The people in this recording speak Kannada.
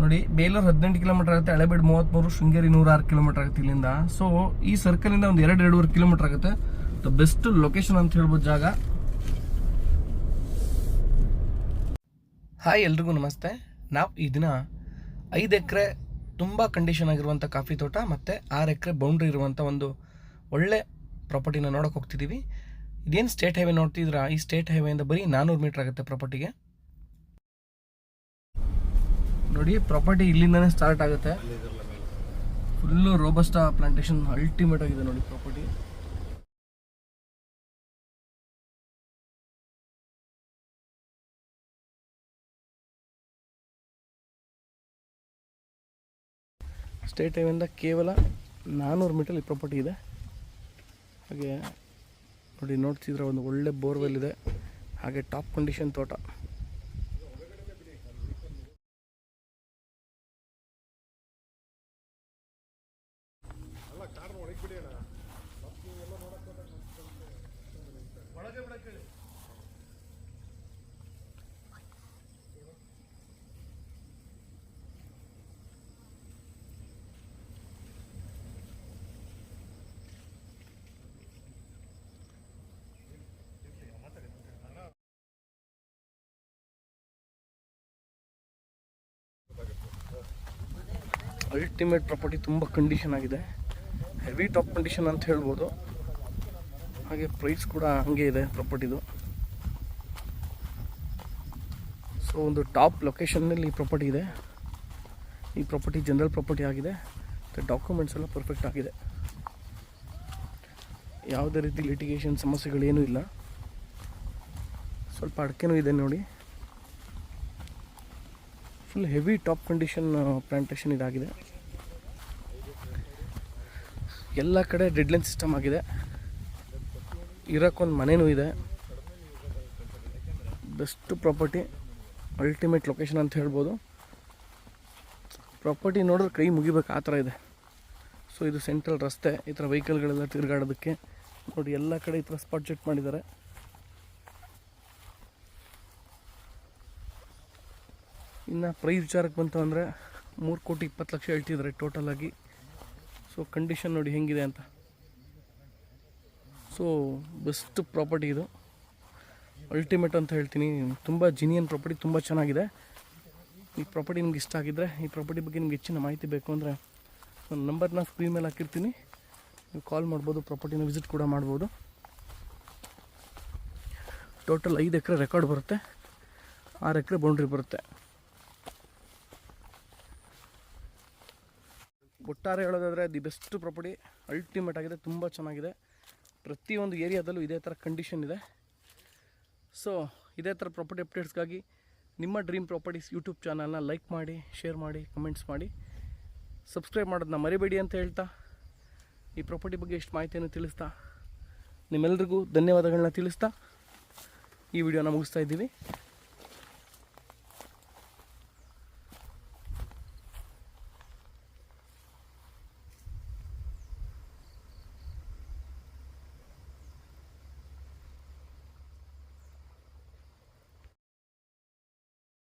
ನೋಡಿ, ಬೇಲೂರು ಹದಿನೆಂಟು ಕಿಲೋಮೀಟರ್ ಆಗುತ್ತೆ, ಹಳೆಬೀಡು ಮೂವತ್ತ್ಮೂರು ಶೃಂಗೇರಿ ನೂರಾರು ಕಿಲೋಮೀಟರ್ ಆಗುತ್ತೆ ಇಲ್ಲಿಂದ. ಸೊ ಈ ಸರ್ಕಲಿಂದ ಒಂದು ಎರಡು, ಎರಡೂವರೆ ಕಿಲೋಮೀಟರ್ ಆಗುತ್ತೆ. ದ ಬೆಸ್ಟ್ ಲೊಕೇಶನ್ ಅಂತ ಹೇಳ್ಬೋದು ಜಾಗ. ಹಾಯ್ ಎಲ್ರಿಗೂ, ನಮಸ್ತೆ. ನಾವು ಈ ದಿನ ಐದು ಎಕರೆ ತುಂಬ ಕಂಡೀಷನ್ ಆಗಿರುವಂಥ ಕಾಫಿ ತೋಟ ಮತ್ತು ಆರು ಎಕರೆ ಬೌಂಡ್ರಿ ಇರುವಂಥ ಒಂದು ಒಳ್ಳೆ ಪ್ರಾಪರ್ಟಿನ ನೋಡೋಕೆ ಹೋಗ್ತಿದ್ದೀವಿ ಇದೇನು ಸ್ಟೇಟ್ ಹೈವೇ ನೋಡ್ತಿದ್ರ? ಈ ಸ್ಟೇಟ್ ಹೈವೇಯಿಂದ ಬರೀ ನಾನ್ನೂರು ಮೀಟರ್ ಆಗುತ್ತೆ ಪ್ರಾಪರ್ಟಿಗೆ ನೋಡಿ ಪ್ರಾಪರ್ಟಿ ಇಲ್ಲಿಂದನೇ ಸ್ಟಾರ್ಟ್ ಆಗುತ್ತೆ. ಫುಲ್ಲು ರೋಬಸ್ಟಾ ಪ್ಲಾಂಟೇಶನ್ ಅಲ್ಟಿಮೇಟ್ ಆಗಿದೆ ನೋಡಿ ಪ್ರಾಪರ್ಟಿ ಸ್ಟೇಟ್ ಹೈವೇಯಿಂದ ಕೇವಲ ನಾನ್ನೂರು ಮೀಟರ್ ಈ ಪ್ರಾಪರ್ಟಿ ಇದೆ. ಹಾಗೆ ನೋಡಿ ನೋಡ್ತಿದ್ರೆ ಒಂದು ಒಳ್ಳೆ ಬೋರ್ವೆಲ್ ಇದೆ. ಹಾಗೆ ಟಾಪ್ ಕಂಡೀಷನ್ ತೋಟ. ಅಲ್ಟಿಮೇಟ್ ಪ್ರಾಪರ್ಟಿ ತುಂಬ ಕಂಡೀಷನ್ ಆಗಿದೆ. ಹೆವಿ ಟಾಪ್ ಕಂಡೀಷನ್ ಅಂತ ಹೇಳ್ಬೋದು. ಹಾಗೆ ಪ್ರೈಸ್ ಕೂಡ ಹಂಗೆ ಇದೆ ಪ್ರಾಪರ್ಟಿದು ಸೊ ಒಂದು ಟಾಪ್ ಲೊಕೇಶನ್ನಲ್ಲಿ ಈ ಪ್ರಾಪರ್ಟಿ ಇದೆ. ಈ ಪ್ರಾಪರ್ಟಿ ಜನರಲ್ ಪ್ರಾಪರ್ಟಿ ಆಗಿದೆ. ಮತ್ತು ಡಾಕ್ಯುಮೆಂಟ್ಸ್ ಎಲ್ಲ ಪರ್ಫೆಕ್ಟ್ ಆಗಿದೆ. ಯಾವುದೇ ರೀತಿ ಲಿಟಿಗೇಷನ್ ಸಮಸ್ಯೆಗಳೇನೂ ಇಲ್ಲ. ಸ್ವಲ್ಪ ಅಡಕೆನೂ ಇದೆ ನೋಡಿ. Full heavy top condition plantation ಇದಾಗಿದೆ. ಎಲ್ಲ ಕಡೆ ಡೆಡ್ಲೈನ್ ಸಿಸ್ಟಮ್ ಆಗಿದೆ. ಇರೋಕ್ಕೊಂದು ಮನೆಯೂ ಇದೆ. ಬೆಸ್ಟ್ ಪ್ರಾಪರ್ಟಿ ಅಲ್ಟಿಮೇಟ್ ಲೊಕೇಶನ್ ಅಂತ ಹೇಳ್ಬೋದು. ಪ್ರಾಪರ್ಟಿ ನೋಡಿದ್ರೆ ಕೈ ಮುಗಿಬೇಕು, ಆ ಥರ ಇದೆ. ಸೊ ಇದು ಸೆಂಟ್ರಲ್ ರಸ್ತೆ, ಈ ಥರ ವೆಹಿಕಲ್ಗಳೆಲ್ಲ ತಿರುಗಾಡೋದಕ್ಕೆ. ನೋಡಿ ಎಲ್ಲ ಕಡೆ ಈ ಥರ ಸ್ಪಾಟ್ ಚೆಕ್ ಮಾಡಿದ್ದಾರೆ. ಇನ್ನು ಪ್ರೈಸ್ ವಿಚಾರಕ್ಕೆ ಬಂತು ಅಂದರೆ ಮೂರು ಕೋಟಿ ಇಪ್ಪತ್ತು ಲಕ್ಷ ಹೇಳ್ತಿದ್ದಾರೆ ಟೋಟಲಾಗಿ ಸೊ ಕಂಡೀಷನ್ ನೋಡಿ ಹೆಂಗಿದೆ ಅಂತ. ಸೊ ಬೆಸ್ಟ್ ಪ್ರಾಪರ್ಟಿ ಇದು. ಅಲ್ಟಿಮೇಟ್ ಅಂತ ಹೇಳ್ತೀನಿ. ತುಂಬ ಜಿನಿಯನ್ ಪ್ರಾಪರ್ಟಿ ತುಂಬ ಚೆನ್ನಾಗಿದೆ. ಈ ಪ್ರಾಪರ್ಟಿ ನಿಮ್ಗೆ ಇಷ್ಟ ಆಗಿದ್ದರೆ ಈ ಪ್ರಾಪರ್ಟಿ ಬಗ್ಗೆ ನಿಮ್ಗೆ ಹೆಚ್ಚಿನ ಮಾಹಿತಿ ಬೇಕು ಅಂದರೆ ನನ್ನ ನಂಬರ್ನ ಸ್ಕ್ರೀನ್ ಮೇಲೆ ಹಾಕಿರ್ತೀನಿ. ನೀವು ಕಾಲ್ ಮಾಡ್ಬೋದು ಪ್ರಾಪರ್ಟಿನ ವಿಸಿಟ್ ಕೂಡ ಮಾಡ್ಬೋದು. ಟೋಟಲ್ ಐದು ಎಕರೆ ರೆಕಾರ್ಡ್ ಬರುತ್ತೆ. ಆರು ಎಕರೆ ಬೌಂಡ್ರಿ ಬರುತ್ತೆ. ಒಟ್ಟಾರೆ ಹೇಳೋದಾದರೆ ದಿ ಬೆಸ್ಟ್ ಪ್ರಾಪರ್ಟಿ ಅಲ್ಟಿಮೇಟ್ ಆಗಿದೆ, ತುಂಬ ಚೆನ್ನಾಗಿದೆ. ಪ್ರತಿಯೊಂದು ಏರಿಯಾದಲ್ಲೂ ಇದೇ ಥರ ಕಂಡೀಷನ್ ಇದೆ. ಸೊ ಇದೇ ಥರ ಪ್ರಾಪರ್ಟಿ ಅಪ್ಡೇಟ್ಸ್ಗಾಗಿ ನಿಮ್ಮ ಡ್ರೀಮ್ ಪ್ರಾಪರ್ಟೀಸ್ ಯೂಟ್ಯೂಬ್ ಚಾನಲ್ನ ಲೈಕ್ ಮಾಡಿ ಶೇರ್ ಮಾಡಿ ಕಮೆಂಟ್ಸ್ ಮಾಡಿ. ಸಬ್ಸ್ಕ್ರೈಬ್ ಮಾಡೋದನ್ನ ಮರಿಬೇಡಿ ಅಂತ ಹೇಳ್ತಾ, ಈ ಪ್ರಾಪರ್ಟಿ ಬಗ್ಗೆ ಎಷ್ಟು ಮಾಹಿತಿಯನ್ನು ತಿಳಿಸ್ತಾ ನಿಮ್ಮೆಲ್ಲರಿಗೂ ಧನ್ಯವಾದಗಳನ್ನ ತಿಳಿಸ್ತಾ, ಈ ವಿಡಿಯೋನ ಮುಗಿಸ್ತಾ ಇದ್ದೀವಿ.